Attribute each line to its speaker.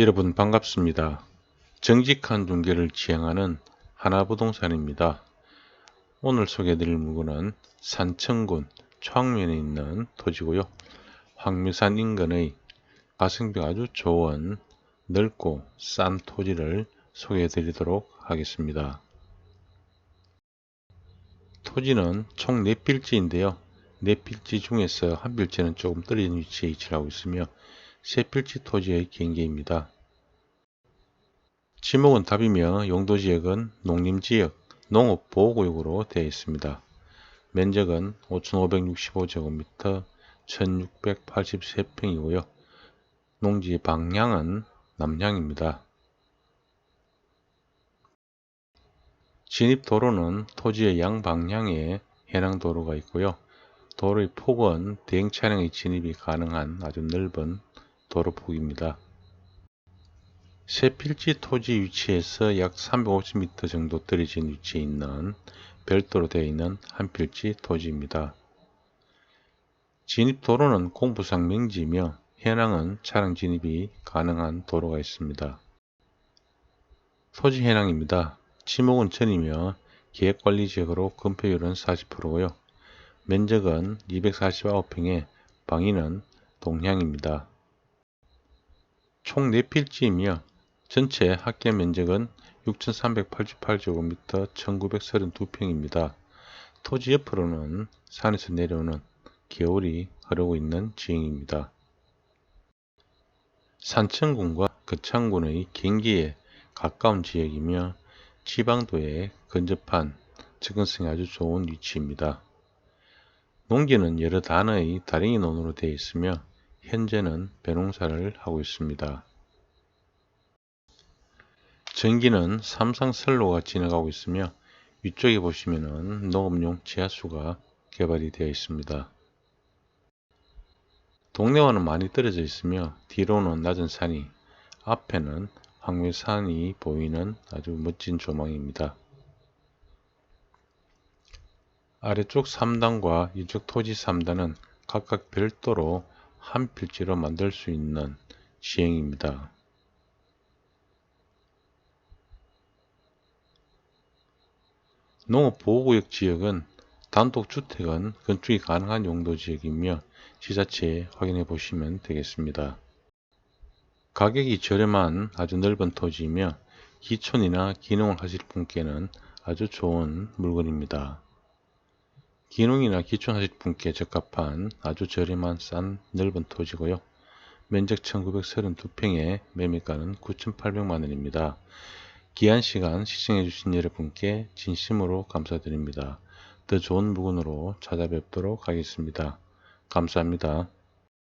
Speaker 1: 여러분 반갑습니다. 정직한 중개를 지향하는 하나부동산입니다. 오늘 소개해드릴 물건은 산청군 초항면에 있는 토지고요. 황미산 인근의 가성비가 아주 좋은 넓고 싼 토지를 소개해드리도록 하겠습니다. 토지는 총 4필지인데요. 4필지 중에서 한 필지는 조금 떨어진 위치에 위치를 하고 있으며 세 필지 토지의 경계입니다. 지목은 답이며 용도지역은 농림지역, 농업보호구역으로 되어 있습니다. 면적은 5,565제곱미터 1,683평이고요. 농지 방향은 남향입니다. 진입 도로는 토지의 양방향에 해당 도로가 있고요. 도로의 폭은 대형 차량의 진입이 가능한 아주 넓은 도로폭입니다. 세필지 토지 위치에서 약 350m 정도 떨어진 위치에 있는 별도로 되어 있는 한 필지 토지입니다. 진입 도로는 공부상 명지이며 해낭은 차량 진입이 가능한 도로가 있습니다. 토지 해낭입니다. 지목은 전이며 계획관리지역으로 건폐율은 40%고요. 면적은 249평에 방위는 동향입니다. 총 4필지이며 전체 합계 면적은 6,388제곱미터 1,932평입니다. 토지 옆으로는 산에서 내려오는 겨울이 흐르고 있는 지형입니다. 산청군과 거창군의 경기에 가까운 지역이며 지방도에 근접한 접근성이 아주 좋은 위치입니다. 농지는 여러 단의 다랭이 논으로 되어 있으며 현재는 벼농사를 하고 있습니다. 전기는 삼상선로가 지나가고 있으며 위쪽에 보시면 농업용 지하수가 개발이 되어 있습니다. 동네와는 많이 떨어져 있으며 뒤로는 낮은 산이 앞에는 황매산이 보이는 아주 멋진 조망입니다. 아래쪽 3단과 이쪽 토지 3단은 각각 별도로 한 필지로 만들 수 있는 지형입니다. 농업보호구역 지역은 단독주택은 건축이 가능한 용도 지역이며 지자체에 확인해 보시면 되겠습니다. 가격이 저렴한 아주 넓은 토지이며 기촌이나 기농을 하실 분께는 아주 좋은 물건입니다. 기농이나 기촌 하실 분께 적합한 아주 저렴한 싼 넓은 토지고요. 면적 1932평에 매매가는 9,800만원입니다. 귀한 시간 시청해 주신 여러분께 진심으로 감사드립니다. 더 좋은 물건으로 찾아뵙도록 하겠습니다. 감사합니다.